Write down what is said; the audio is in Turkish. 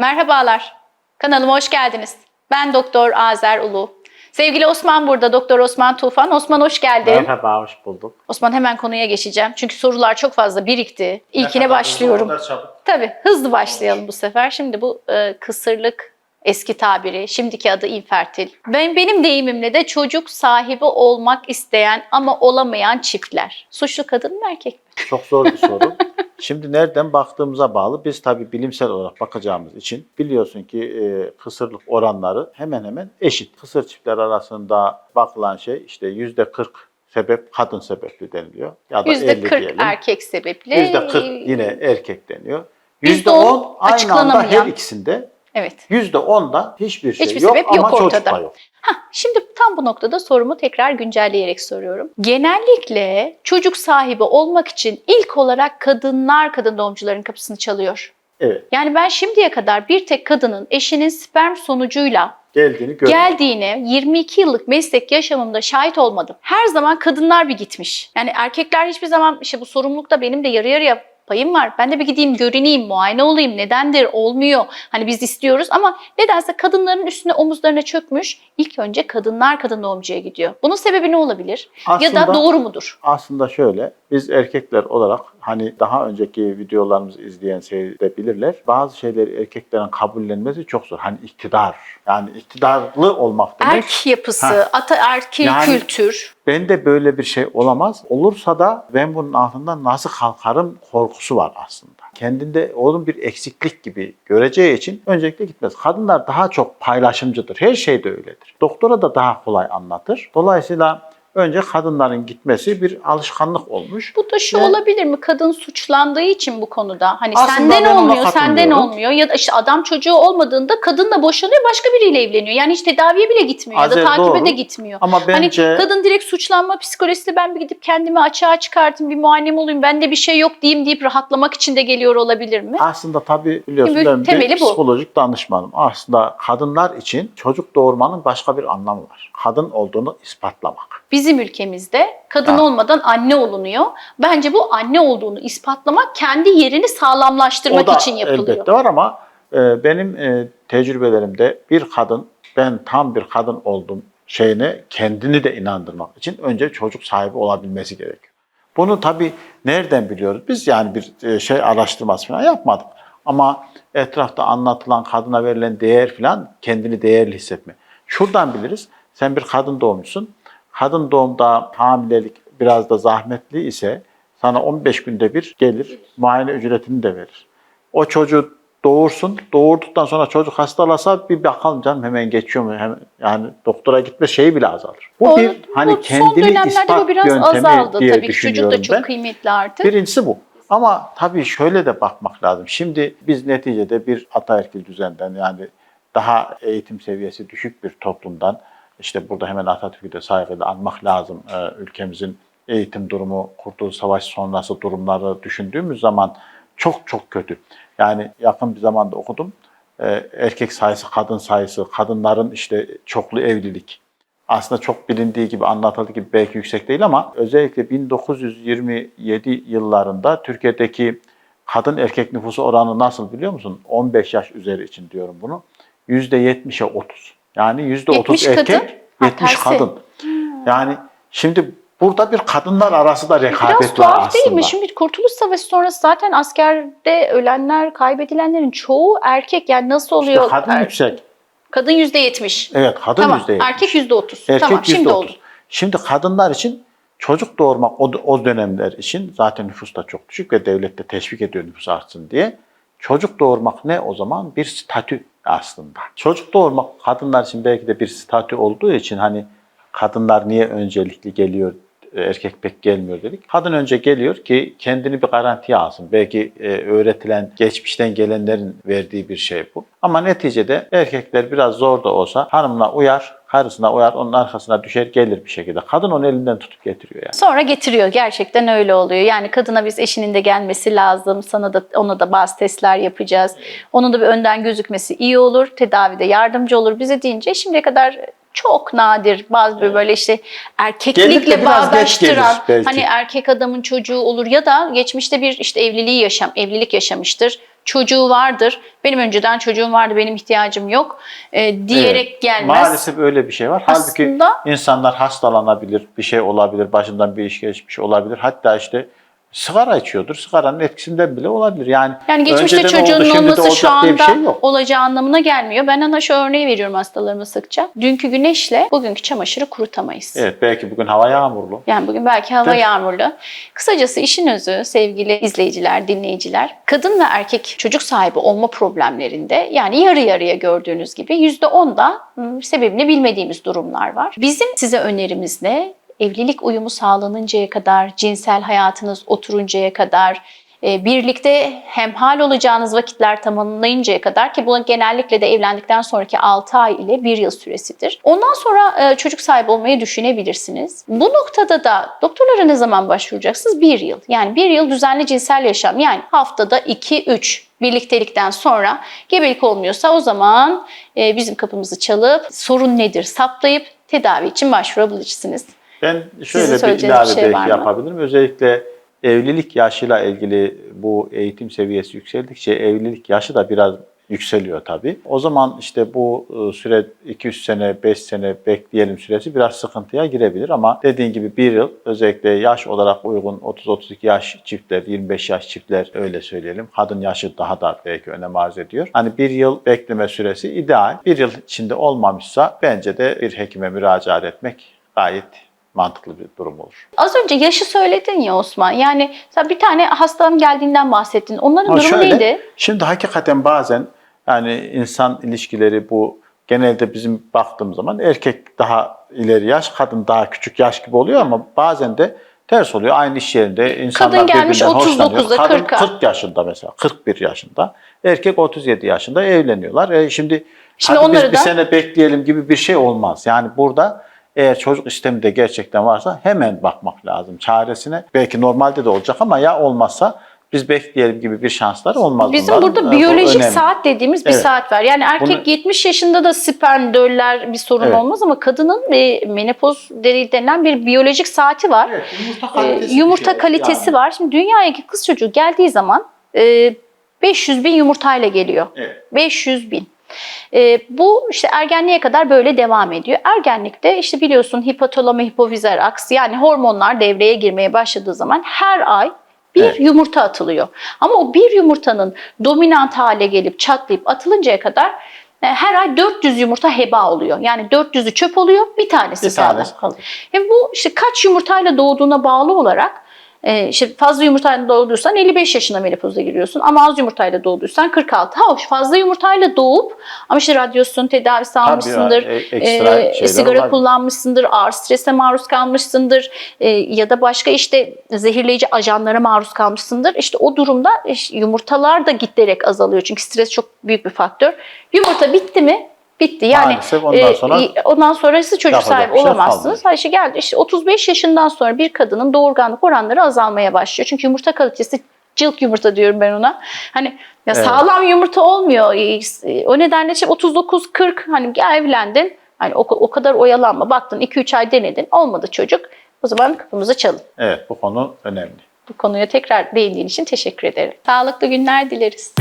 Merhabalar. Kanalıma hoş geldiniz. Ben Doktor Azer Ulu. Sevgili Osman burada, Doktor Osman Tufan. Osman hoş geldin. Merhaba, hoş bulduk. Osman hemen konuya geçeceğim. Çünkü sorular çok fazla birikti. İlkine Merhaba, başlıyorum. sorular çabuk. Tabii hızlı başlayalım bu sefer. Şimdi bu e, kısırlık eski tabiri, şimdiki adı infertil. Ben benim deyimimle de çocuk sahibi olmak isteyen ama olamayan çiftler. Suçlu kadın mı erkek mi? Çok zor bir soru. Şimdi nereden baktığımıza bağlı. Biz tabii bilimsel olarak bakacağımız için biliyorsun ki e, kısırlık oranları hemen hemen eşit. Kısır çiftler arasında bakılan şey işte yüzde 40 sebep kadın sebepli deniliyor. Ya da 50 %40 diyelim. erkek sebepli. Yüzde 40 yine erkek deniyor. Yüzde Yüzde on 10 aynı anda her ikisinde. Evet. Yüzde 10 da hiçbir şey Hiçbir yok sebep ama yok çocuk ortada. da yok. Ha, şimdi tam bu noktada sorumu tekrar güncelleyerek soruyorum. Genellikle çocuk sahibi olmak için ilk olarak kadınlar kadın doğumcuların kapısını çalıyor. Evet. Yani ben şimdiye kadar bir tek kadının eşinin sperm sonucuyla Geldiğini gördüm. geldiğine 22 yıllık meslek yaşamımda şahit olmadım. Her zaman kadınlar bir gitmiş. Yani erkekler hiçbir zaman işte bu sorumlulukta benim de yarı yarıya payım var. Ben de bir gideyim görüneyim, muayene olayım. Nedendir? Olmuyor. Hani biz istiyoruz ama nedense kadınların üstüne omuzlarına çökmüş. İlk önce kadınlar kadın doğumcuya gidiyor. Bunun sebebi ne olabilir? ya da Aslında- doğru mudur? Aslında şöyle, biz erkekler olarak hani daha önceki videolarımızı izleyen seyredebilirler. Bazı şeyleri erkeklerin kabullenmesi çok zor. Hani iktidar, yani iktidarlı olmak demek. Erk yapısı, Ha. ataerkil Yani- kültür. Bende böyle bir şey olamaz. Olursa da ben bunun altından nasıl kalkarım korkusu var aslında. Kendinde onun bir eksiklik gibi göreceği için öncelikle gitmez. Kadınlar daha çok paylaşımcıdır. Her şey de öyledir. Doktora da daha kolay anlatır. Dolayısıyla önce kadınların gitmesi bir alışkanlık olmuş. Bu da şu Ve- olabilir mi? Kadın suçlandığı için bu konuda. Hani senden olmuyor, senden olmuyor. Ya da işte adam çocuğu olmadığında kadınla boşanıyor, başka biriyle evleniyor. Yani hiç tedaviye bile gitmiyor ya Azer, da takibe doğru. de gitmiyor. Ama bence Hani kadın direkt suçlanma psikolojisi ben bir gidip kendimi açığa çıkartayım, bir muayenem olayım, bende bir şey yok diyeyim deyip rahatlamak için de geliyor olabilir mi? aslında tabii biliyorsun Bir ben temeli bir bu. psikolojik danışmanım. Aslında kadınlar için çocuk doğurmanın başka bir anlamı var. Kadın olduğunu ispatlamak. Bizim ülkemizde kadın Ha. olmadan anne olunuyor. Bence bu anne olduğunu ispatlamak kendi yerini sağlamlaştırmak o da için yapılıyor. elbette var ama e, benim e, tecrübelerimde bir kadın ben tam bir kadın oldum şeyine kendini de inandırmak için önce çocuk sahibi olabilmesi gerekiyor. Bunu tabii nereden biliyoruz? Biz yani bir e, şey araştırması falan yapmadık. Ama etrafta anlatılan kadına verilen değer falan kendini değerli hissetme. Şuradan biliriz. Sen bir kadın doğumcusun. Kadın doğumda hamilelik biraz da zahmetli ise sana 15 günde bir gelir, muayene ücretini de verir. O çocuğu doğursun, doğurduktan sonra çocuk hastalasa bir bakalım canım hemen geçiyor mu? Hemen, yani doktora gitme şeyi bile azalır. Bu Doğru. bir hani Bu kendini son ispat bu biraz yöntemi azaldı diye tabii ki. Çocuk düşünüyorum da çok ben. kıymetli artık. Birincisi bu. Ama tabii şöyle de bakmak lazım. Şimdi biz neticede bir ataerkil düzenden yani daha eğitim seviyesi düşük bir toplumdan işte burada hemen Atatürk'ü de saygıyla anmak lazım. Ee, ülkemizin eğitim durumu, Kurtuluş Savaşı sonrası durumları düşündüğümüz zaman çok çok kötü. Yani yakın bir zamanda okudum. Ee, erkek sayısı, kadın sayısı, kadınların işte çoklu evlilik, aslında çok bilindiği gibi anlatıldığı gibi belki yüksek değil ama özellikle 1927 yıllarında Türkiye'deki kadın erkek nüfusu oranı nasıl biliyor musun? 15 yaş üzeri için diyorum bunu. %70'e 30. Yani %30 70 erkek, kadın, ha, 70 tersi. kadın. Yani şimdi burada bir kadınlar arası da rekabet Biraz var tuhaf aslında. değil mi? Şimdi Kurtuluş Savaşı sonrası zaten askerde ölenler, kaybedilenlerin çoğu erkek. Yani nasıl oluyor? İşte kadın Er- yüksek. Kadın yüzde yetmiş. Evet kadın Tamam. %70. Erkek yüzde otuz. Erkek Tamam. Şimdi %30. oldu. Şimdi kadınlar için çocuk doğurmak o, o dönemler için zaten nüfus da çok düşük ve devlet de teşvik ediyor nüfus artsın diye. Çocuk doğurmak ne o zaman? Bir statü aslında. Çocuk doğurmak kadınlar için belki de bir statü olduğu için hani kadınlar niye öncelikli geliyor erkek pek gelmiyor dedik. Kadın önce geliyor ki kendini bir garantiye alsın. Belki e, öğretilen, geçmişten gelenlerin verdiği bir şey bu. Ama neticede erkekler biraz zor da olsa hanımına uyar, karısına uyar, onun arkasına düşer gelir bir şekilde. Kadın onu elinden tutup getiriyor yani. Sonra getiriyor. Gerçekten öyle oluyor. Yani kadına biz eşinin de gelmesi lazım. Sana da ona da bazı testler yapacağız. Onun da bir önden gözükmesi iyi olur. Tedavide yardımcı olur bize deyince şimdiye kadar çok nadir bazı böyle, böyle işte erkeklikle bağdaştıran hani erkek adamın çocuğu olur ya da geçmişte bir işte evliliği yaşam evlilik yaşamıştır. çocuğu vardır. Benim önceden çocuğum vardı, benim ihtiyacım yok e, diyerek Evet, gelmez. Maalesef öyle bir şey var. Halbuki Aslında- insanlar hastalanabilir, bir şey olabilir, başından bir iş geçmiş olabilir. Hatta işte sigara içiyordur. Sigaranın etkisinden bile olabilir. Yani, Yani geçmişte önceden oldu, olması şu olacak diye anda bir şey yok. olacağı anlamına gelmiyor. Ben ana şu örneği veriyorum hastalarıma sıkça. Dünkü güneşle bugünkü çamaşırı kurutamayız. Evet belki bugün hava yağmurlu. Yani bugün belki hava Değil yağmurlu. Kısacası işin özü sevgili izleyiciler, dinleyiciler, kadın ve erkek çocuk sahibi olma problemlerinde yani yarı yarıya gördüğünüz gibi %10'da hmm, sebebini bilmediğimiz durumlar var. Bizim size önerimiz ne? Evlilik uyumu sağlanıncaya kadar, cinsel hayatınız oturuncaya kadar, e, birlikte hemhal olacağınız vakitler tamamlayıncaya kadar ki bu genellikle de evlendikten sonraki 6 ay ile 1 yıl süresidir. Ondan sonra e, çocuk sahibi olmayı düşünebilirsiniz. Bu noktada da doktorlara ne zaman başvuracaksınız? 1 yıl. Yani 1 yıl düzenli cinsel yaşam yani haftada 2-3 birliktelikten sonra gebelik olmuyorsa o zaman e, bizim kapımızı çalıp sorun nedir saptayıp tedavi için başvurabilirsiniz. Ben şöyle bir ilave şey belki yapabilirim. Özellikle evlilik yaşıyla ilgili bu eğitim seviyesi yükseldikçe evlilik yaşı da biraz yükseliyor tabii. O zaman işte bu e, süre 2-3 sene, 5 sene bekleyelim süresi biraz sıkıntıya girebilir ama dediğin gibi bir yıl özellikle yaş olarak uygun 30-32 yaş çiftler, 25 yaş çiftler öyle söyleyelim. Kadın yaşı daha da belki önem arz ediyor. Hani bir yıl bekleme süresi ideal. Bir yıl içinde olmamışsa bence de bir hekime müracaat etmek gayet mantıklı bir durum olur. Az önce yaşı söyledin ya Osman. Yani sen bir tane hastam geldiğinden bahsettin. Onların Ama durumu şöyle, neydi? Şimdi hakikaten bazen yani insan ilişkileri bu genelde bizim baktığımız zaman erkek daha ileri yaş, kadın daha küçük yaş gibi oluyor ama bazen de ters oluyor. Aynı iş yerinde insanlar Kadın gelmiş birbirinden hoşlanıyor. 39'da, Kadın 40'a. 40 yaşında mesela, 41 yaşında. Erkek 37 yaşında evleniyorlar. E şimdi Şimdi hadi biz onları bir da- sene bekleyelim gibi bir şey olmaz. Yani burada eğer çocuk istemi de gerçekten varsa hemen bakmak lazım çaresine. Belki normalde de olacak ama ya olmazsa biz bekleyelim gibi bir şanslar olmaz. Bizim bunların. burada E, bu biyolojik önemli. saat dediğimiz bir Evet. saat var. Yani erkek Bunu- 70 yaşında da sperm döller bir sorun Evet. olmaz ama kadının bir menopoz denilen bir biyolojik saati var. Evet, yumurta Ee, kalitesi, yumurta şey. kalitesi Yani, var. Şimdi dünyaya kız çocuğu geldiği zaman e, 500 bin yumurtayla geliyor. Evet. 500 bin. E, bu işte ergenliğe kadar böyle devam ediyor. Ergenlikte işte biliyorsun hipotalama hipofizer aks yani hormonlar devreye girmeye başladığı zaman her ay bir Evet. yumurta atılıyor. Ama o bir yumurtanın dominant hale gelip çatlayıp atılıncaya kadar e, her ay 400 yumurta heba oluyor. Yani 400'ü çöp oluyor, bir tanesi Bir tanesi kalıyor. Hem bu işte kaç yumurtayla doğduğuna bağlı olarak e, işte fazla yumurtayla doğduysan 55 yaşına menopoza giriyorsun ama az yumurtayla doğduysan 46. Ha hoş fazla yumurtayla doğup ama işte radyasyon tedavisi almışsındır, e- e, sigara kullanmışsındır, ağır strese maruz kalmışsındır e, ya da başka işte zehirleyici ajanlara maruz kalmışsındır. İşte o durumda yumurtalar da giderek azalıyor çünkü stres çok büyük bir faktör. Yumurta bitti mi? Bitti. Yani Maalesef ondan e, sonra ondan sonrası çocuk sahibi şey olamazsınız. kalmıyor. Ha işte geldi işte 35 yaşından sonra bir kadının doğurganlık oranları azalmaya başlıyor. Çünkü yumurta kalitesi cılk yumurta diyorum ben ona. Hani ya Evet. sağlam yumurta olmuyor. E, O nedenle işte 39 40 hani gel evlendin. Hani o, o kadar oyalanma. Baktın 2-3 ay denedin. Olmadı çocuk. O zaman kapımızı çalın. evet bu konu önemli. Bu konuya tekrar değindiğin için teşekkür ederim. Sağlıklı günler dileriz.